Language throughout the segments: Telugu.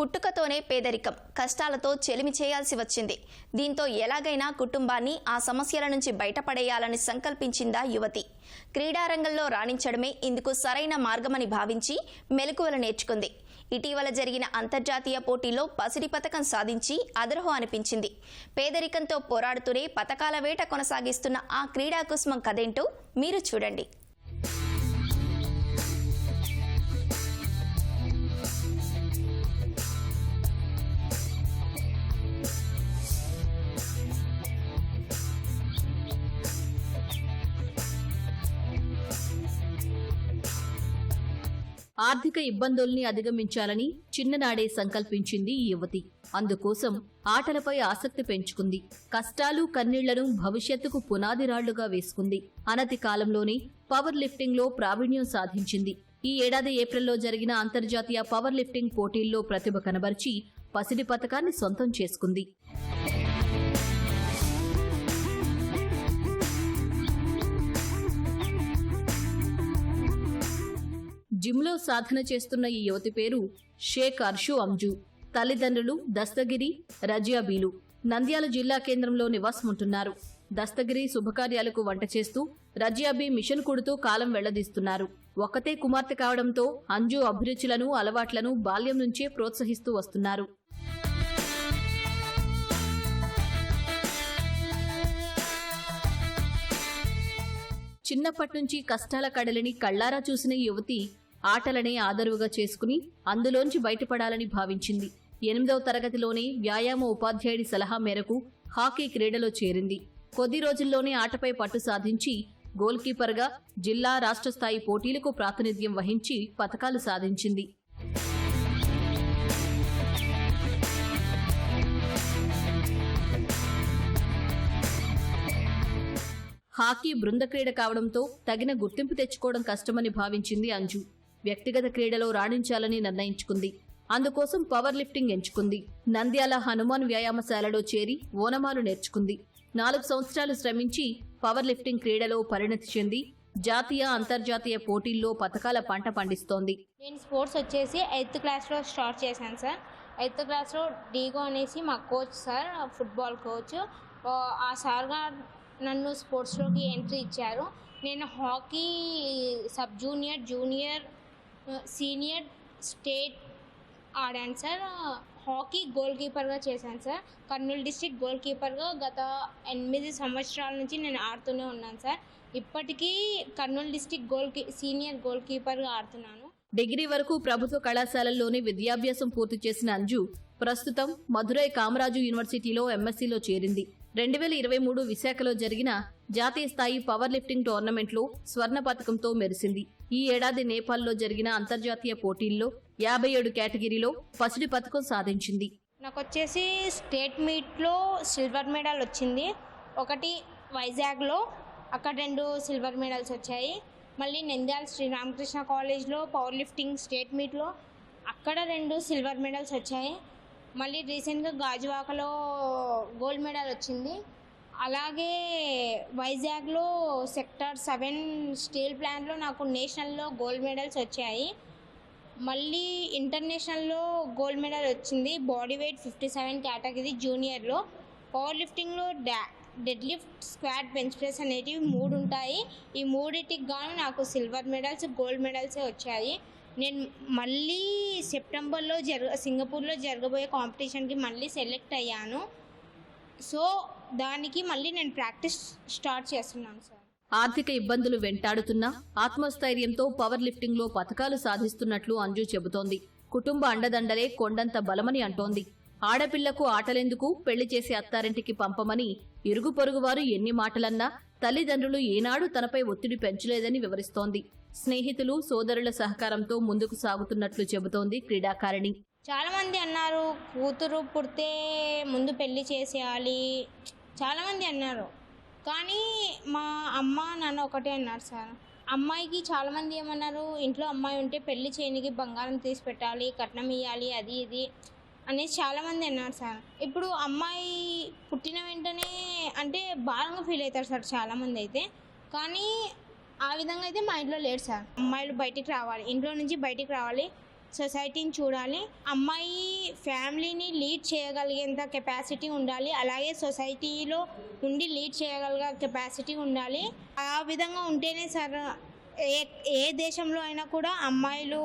పుట్టుకతోనే పేదరికం. కష్టాలతో చెలిమి చేయాల్సి వచ్చింది. దీంతో ఎలాగైనా కుటుంబాన్ని ఆ సమస్యల నుంచి బయటపడేయాలని సంకల్పించిందా యువతి. క్రీడారంగంలో రాణించడమే ఇందుకు సరైన మార్గమని భావించి మెలకువలు నేర్చుకుంది. ఇటీవల జరిగిన అంతర్జాతీయ పోటీలో పసిడి పథకం సాధించి అదరహో అనిపించింది. పేదరికంతో పోరాడుతూనే పథకాల వేట కొనసాగిస్తున్న ఆ క్రీడాకుస్మం కథేంటో మీరు చూడండి. ఆర్థిక ఇబ్బందుల్ని అధిగమించాలని చిన్ననాడే సంకల్పించింది ఈ యువతి. అందుకోసం ఆటలపై ఆసక్తి పెంచుకుంది. కష్టాలు కన్నీళ్ళను భవిష్యత్తుకు పునాది రాళ్ళుగా వేసుకుంది. అనతి కాలంలోనే పవర్ లిఫ్టింగ్లో ప్రావీణ్యం సాధించింది. ఈ ఏడాది ఏప్రిల్లో జరిగిన అంతర్జాతీయ పవర్ లిఫ్టింగ్ పోటీల్లో ప్రతిభ కనబరిచి పసిడి పథకాన్ని సొంతం చేసుకుంది. జిమ్లో సాధన చేస్తున్న ఈ యువతి పేరు షేక్ అర్షు అంజు. తల్లిదండ్రులు దస్తగిరి రజియాబీలు నంద్యాల జిల్లా కేంద్రంలో నివాసం ఉంటున్నారు దస్తగిరి శుభకార్యాలకు వంట చేస్తూ రజియాబీ మిషన్ కుడుతూ కాలం వెళ్ళదీస్తున్నారు. ఒక్కతే కుమార్తె కావడంతో అంజు అభిరుచులను అలవాట్లను బాల్యం నుంచే ప్రోత్సహిస్తూ వస్తున్నారు. చిన్నప్పటి నుంచి కష్టాల కడలిని కళ్ళారా చూసిన యువతి ఆటలనే ఆదరువుగా చేసుకుని అందులోంచి బయటపడాలని భావించింది. ఎనిమిదవ తరగతిలోనే వ్యాయామ ఉపాధ్యాయుడి సలహా మేరకు హాకీ క్రీడలో చేరింది. కొద్ది రోజుల్లోనే ఆటపై పట్టు సాధించి గోల్ కీపర్గా జిల్లా రాష్ట్ర స్థాయి పోటీలకు ప్రాతినిధ్యం వహించి పథకాలు సాధించింది. హాకీ బృంద క్రీడ కావడంతో తగిన గుర్తింపు తెచ్చుకోవడం కష్టమని భావించింది అంజు. వ్యక్తిగత క్రీడలో రాణించాలని నిర్ణయించుకుంది. అందుకోసం పవర్ లిఫ్టింగ్ ఎంచుకుంది. నంద్యాల హనుమాన్ వ్యాయామశాలలో చేరి ఓనమాలు నేర్చుకుంది. నాలుగు సంవత్సరాలు శ్రమించి పవర్ లిఫ్టింగ్ క్రీడలో పరిణతి చెంది జాతీయ అంతర్జాతీయ పోటీల్లో పథకాల పంట పండిస్తోంది. నేను స్పోర్ట్స్ వచ్చేసి ఎయిత్ క్లాస్లో స్టార్ట్ చేశాను సార్. ఎయిత్ క్లాస్లో డీగో అనేసి మా కోచ్ సార్ ఫుట్బాల్ కోచ్. ఆ, సార్గా సార్ నన్ను స్పోర్ట్స్లోకి ఎంట్రీ ఇచ్చారు. నేను hockey sub junior junior senior state ఆడాను సార్. హాకీ గోల్ కీపర్గా చేశాను సార్. కర్నూలు డిస్టిక్ గోల్ కీపర్గా గత ఎనిమిది సంవత్సరాల నుంచి నేను ఆడుతూనే ఉన్నాను సార్. ఇప్పటికీ Kurnool district goal senior goal కీపర్గా ఆడుతున్నాను. డిగ్రీ వరకు ప్రభుత్వ కళాశాలల్లోనే విద్యాభ్యాసం పూర్తి చేసిన అంజు ప్రస్తుతం మధురై కామరాజు యూనివర్సిటీలో ఎంఎస్సీలో చేరింది. రెండు వేల ఇరవై మూడు విశాఖలో జరిగిన జాతీయ స్థాయి పవర్ లిఫ్టింగ్ టోర్నమెంట్లో స్వర్ణ పథకంతో మెరిసింది. ఈ ఏడాది నేపాల్లో జరిగిన అంతర్జాతీయ పోటీల్లో యాభై ఏడు కేటగిరీలో పసిడి పథకం సాధించింది. నాకు వచ్చేసి స్టేట్ మీట్లో సిల్వర్ మెడల్ వచ్చింది. ఒకటి వైజాగ్లో అక్కడ రెండు సిల్వర్ మెడల్స్ వచ్చాయి. మళ్ళీ నంద్యాల శ్రీరామకృష్ణ కాలేజ్లో పవర్ లిఫ్టింగ్ స్టేట్ మీట్లో అక్కడ రెండు సిల్వర్ మెడల్స్ వచ్చాయి. మళ్ళీ రీసెంట్గా గాజువాకలో గోల్డ్ మెడల్ వచ్చింది. అలాగే వైజాగ్లో సెక్టర్ సెవెన్ స్టీల్ ప్లాంట్లో నాకు నేషనల్లో గోల్డ్ మెడల్స్ వచ్చాయి. మళ్ళీ ఇంటర్నేషనల్లో గోల్డ్ మెడల్ వచ్చింది body weight fifty seven category జూనియర్లో. Power లిఫ్టింగ్లో డా dead lift squat bench press అనేటివి మూడు ఉంటాయి. ఈ మూడిటికి గాను నాకు సిల్వర్ మెడల్స్ గోల్డ్ మెడల్సే వచ్చాయి. నేను మళ్ళీ సెప్టెంబర్లో జరగ సింగపూర్లో జరగబోయే కాంపిటీషన్కి మళ్ళీ సెలెక్ట్ అయ్యాను. సో దానికి మళ్ళీ నేను ప్రాక్టీస్ స్టార్ట్ చేస్తున్నాను సార్. ఆర్థిక ఇబ్బందులు వెంటాడుతున్నా ఆత్మస్థైర్యంతో పవర్ లిఫ్టింగ్లో పథకాలు సాధిస్తున్నట్లు అంజు చెబుతోంది. కుటుంబ అండదండలే కొండంత బలమని అంటోంది. ఆడపిల్లకు ఆటలెందుకు? పెళ్ళి చేసి అత్తారింటికి పంపమని ఇరుగు పొరుగువారు ఎన్ని మాటలన్నా తల్లిదండ్రులు ఏనాడు తనపై ఒత్తిడి పెంచలేదని వివరిస్తోంది. స్నేహితులు సోదరుల సహకారంతో ముందుకు సాగుతున్నట్లు చెబుతోంది క్రీడాకారిణి. చాలామంది అన్నారు కూతురు పుడితే ముందు పెళ్ళి చేసేయాలి చాలామంది అన్నారు. కానీ మా అమ్మ నాన్న ఒకటే అన్నారు సార్. అమ్మాయికి చాలామంది ఏమన్నారు? ఇంట్లో అమ్మాయి ఉంటే పెళ్ళి చేయనికి బంగారం తీసి పెట్టాలి కట్నం ఇవ్వాలి అది ఇది అనేసి చాలామంది అన్నారు సార్. ఇప్పుడు అమ్మాయి పుట్టిన వెంటనే అంటే భారంగా ఫీల్ అవుతారు సార్ చాలామంది అయితే. కానీ ఆ విధంగా అయితే మా ఇంట్లో లేరు సార్. అమ్మాయిలు బయటికి రావాలి ఇంట్లో నుంచి బయటికి రావాలి. సొసైటీని చూడాలి. అమ్మాయి ఫ్యామిలీని లీడ్ చేయగలిగేంత కెపాసిటీ ఉండాలి. అలాగే సొసైటీలో ఉండి లీడ్ చేయగలిగే కెపాసిటీ ఉండాలి. ఆ విధంగా ఉంటేనే సార్ ఏ ఏ దేశంలో అయినా కూడా అమ్మాయిలు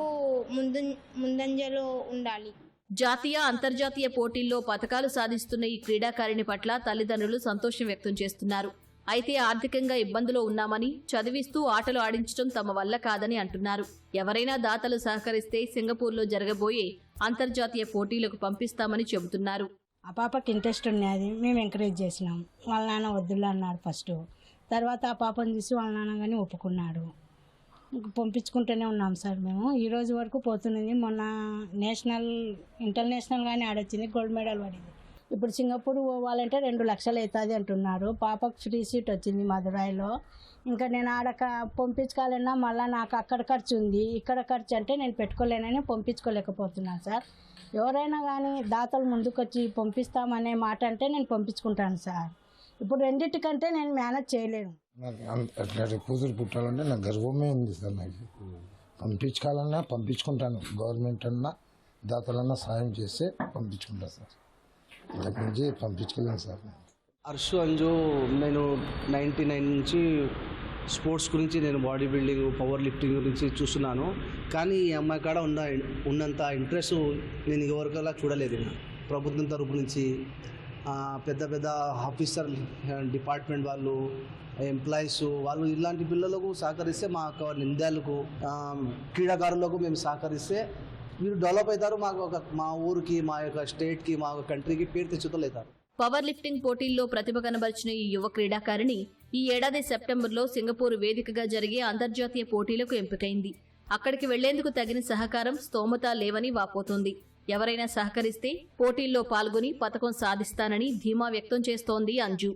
ముందు ముందంజలో ఉండాలి. జాతీయ అంతర్జాతీయ పోటీల్లో పథకాలు సాధిస్తున్న ఈ క్రీడాకారిణి పట్ల తల్లిదండ్రులు సంతోషం వ్యక్తం చేస్తున్నారు. అయితే ఆర్థికంగా ఇబ్బందులో ఉన్నామని చదివిస్తూ ఆటలు ఆడించడం తమ వల్ల కాదని అంటున్నారు. ఎవరైనా దాతలు సహకరిస్తే సింగపూర్లో జరగబోయే అంతర్జాతీయ పోటీలకు పంపిస్తామని చెబుతున్నారు. ఆ పాపకి ఇంట్రెస్ట్ ఉన్నది మేము ఎంకరేజ్ చేసినాం. వాళ్ళ నాన్న వద్దులు అన్నాడు ఫస్ట్. తర్వాత ఆ పాపను చూసి వాళ్ళ నాన్న కానీ ఒప్పుకున్నాడు. పంపించుకుంటూనే ఉన్నాం సార్ మేము. ఈ రోజు వరకు పోతున్నది మొన్న నేషనల్ ఇంటర్నేషనల్ కానీ ఆడొచ్చింది గోల్డ్ మెడల్ పడింది. ఇప్పుడు సింగపూర్ పోవాలంటే రెండు లక్షలు అవుతుంది అంటున్నారు. పాపకు ఫ్రీ సీట్ వచ్చింది మదురాయిలో ఇంకా నేను ఆడక పంపించుకోవాలన్నా మళ్ళీ నాకు అక్కడ ఖర్చు ఉంది. ఇక్కడ ఖర్చు అంటే నేను పెట్టుకోలేనని పంపించుకోలేకపోతున్నాను సార్. ఎవరైనా కానీ దాతలు ముందుకొచ్చి పంపిస్తామనే మాట అంటే నేను పంపించుకుంటాను సార్. ఇప్పుడు రెండింటికంటే నేను మేనేజ్ చేయలేను. నాకు కూతురు పుట్టాలంటే నాకు గర్వమే ఉంది సార్ నాకు. పంపించుకోవాలన్నా పంపించుకుంటాను. గవర్నమెంట్ అన్నా దాతలన్నా సాయం చేస్తే పంపించుకుంటాను సార్. అక్కడి నుంచి పంపించుకోలేను సార్ అర్షు అంజు నేను నైంటీ నైన్ నుంచి స్పోర్ట్స్ గురించి నేను బాడీ బిల్డింగ్ పవర్ లిఫ్టింగ్ గురించి చూస్తున్నాను. కానీ ఈ అమ్మాయి కాడ ఉన్న ఉన్నంత ఇంట్రెస్ట్ నేను ఎవరికల్లా చూడలేదు. ప్రభుత్వం తరపు నుంచి పెద్ద పెద్ద ఆఫీసర్ డిపార్ట్మెంట్ వాళ్ళు ఎంప్లాయీస్ వాళ్ళు ఇలాంటి పిల్లలకు సహకరిస్తే మా యొక్క నిందాలకు క్రీడాకారులకు మేము సహకరిస్తే వీరు డెవలప్ అవుతారు మాకు ఒక మా ఊరికి మా యొక్క స్టేట్కి మా యొక్క కంట్రీకి పేరు తెచ్చుతలేతారు పవర్ లిఫ్టింగ్ పోటీల్లో ప్రతిభ కనబరిచిన ఈ యువ క్రీడాకారిణి ఈ ఏడాది సెప్టెంబర్లో సింగపూర్ వేదికగా జరిగే అంతర్జాతీయ పోటీలకు ఎంపికైంది. అక్కడికి వెళ్ళేందుకు తగిన సహకారం స్తోమత లేవని వాపోతోంది. ఎవరైనా సహకరిస్తే పోటీల్లో పాల్గొని పథకం సాధిస్తానని ధీమా వ్యక్తం చేస్తోంది అంజు.